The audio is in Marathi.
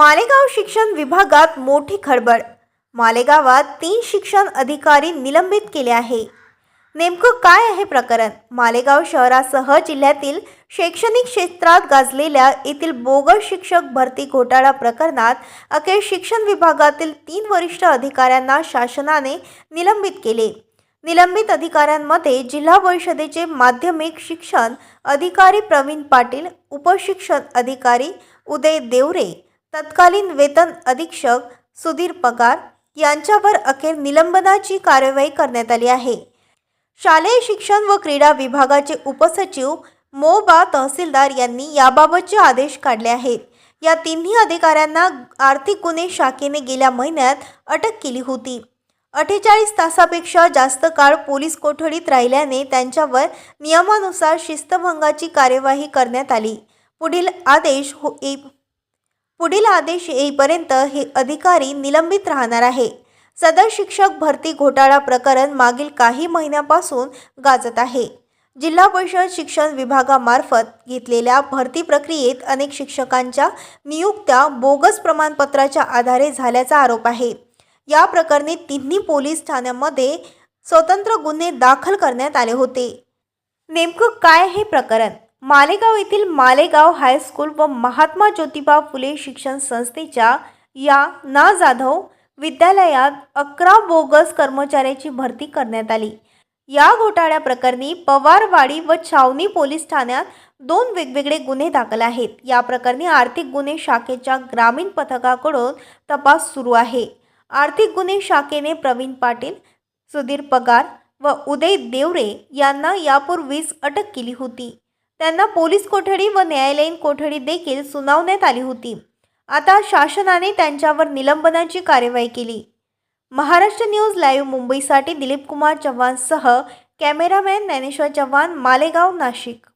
मालेगाव शिक्षण विभागात मोठी खळबळ. मालेगावात तीन शिक्षण अधिकारी निलंबित केले आहे. नेमकं काय आहे प्रकरण? मालेगाव शहरासह जिल्ह्यातील शैक्षणिक क्षेत्रात गाजलेल्या येथील बोगस शिक्षक भरती घोटाळा प्रकरणात अखेर शिक्षण विभागातील तीन वरिष्ठ अधिकाऱ्यांना शासनाने निलंबित केले. निलंबित अधिकाऱ्यांमध्ये जिल्हा परिषदेचे माध्यमिक शिक्षण अधिकारी प्रवीण पाटील उपशिक्षण अधिकारी उदय देवरे तत्कालीन वेतन अधीक्षक सुधीर पगार यांच्यावर अखेर निलंबनाची कारवाई करण्यात आली आहे. शालेय शिक्षण व क्रीडा विभागाचे उपसचिव मोबा तहसीलदार यांनी याबाबतचे आदेश काढले आहेत. या तिन्ही अधिकाऱ्यांना आर्थिक गुन्हे शाखेने गेल्या महिन्यात अटक केली होती. अठ्ठेचाळीस तासापेक्षा जास्त काळ पोलीस कोठडीत राहिल्याने त्यांच्यावर नियमानुसार शिस्तभंगाची कार्यवाही करण्यात आली. पुढील आदेश हो पुढील आदेश येईपर्यंत हे अधिकारी निलंबित राहणार आहे. सदर शिक्षक भरती घोटाळा प्रकरण मागील काही महिन्यापासून गाजत आहे. जिल्हा परिषद शिक्षण विभागामार्फत घेतलेल्या भरती प्रक्रियेत अनेक शिक्षकांच्या नियुक्त्या बोगस प्रमाणपत्राच्या आधारे झाल्याचा आरोप आहे. या प्रकरणी तिन्ही पोलीस ठाण्यांमध्ये स्वतंत्र गुन्हे दाखल करण्यात आले होते. नेमकं काय हे प्रकरण? मालेगाव येथील मालेगाव हायस्कूल व महात्मा ज्योतिबा फुले शिक्षण संस्थेच्या या ना जाधव विद्यालयात अकरा बोगस कर्मचाऱ्याची भरती करण्यात आली. या घोटाळ्या प्रकरणी पवारवाडी व छावणी पोलीस ठाण्यात दोन वेगवेगळे गुन्हे दाखल आहेत. या प्रकरणी आर्थिक गुन्हे शाखेच्या ग्रामीण पथकाकडून तपास सुरू आहे. आर्थिक गुन्हे शाखेने प्रवीण पाटील सुधीर पगार व उदय देवरे यांना यापूर्वीच अटक केली होती. त्यांना पोलीस कोठडी व न्यायालयीन कोठडी देखील सुनावण्यात आली होती. आता शासनाने त्यांच्यावर निलंबनाची कार्यवाही केली. महाराष्ट्र न्यूज लाईव्ह मुंबईसाठी दिलीप कुमार चव्हाणसह कॅमेरामॅन ज्ञानेश्वर चव्हाण मालेगाव नाशिक.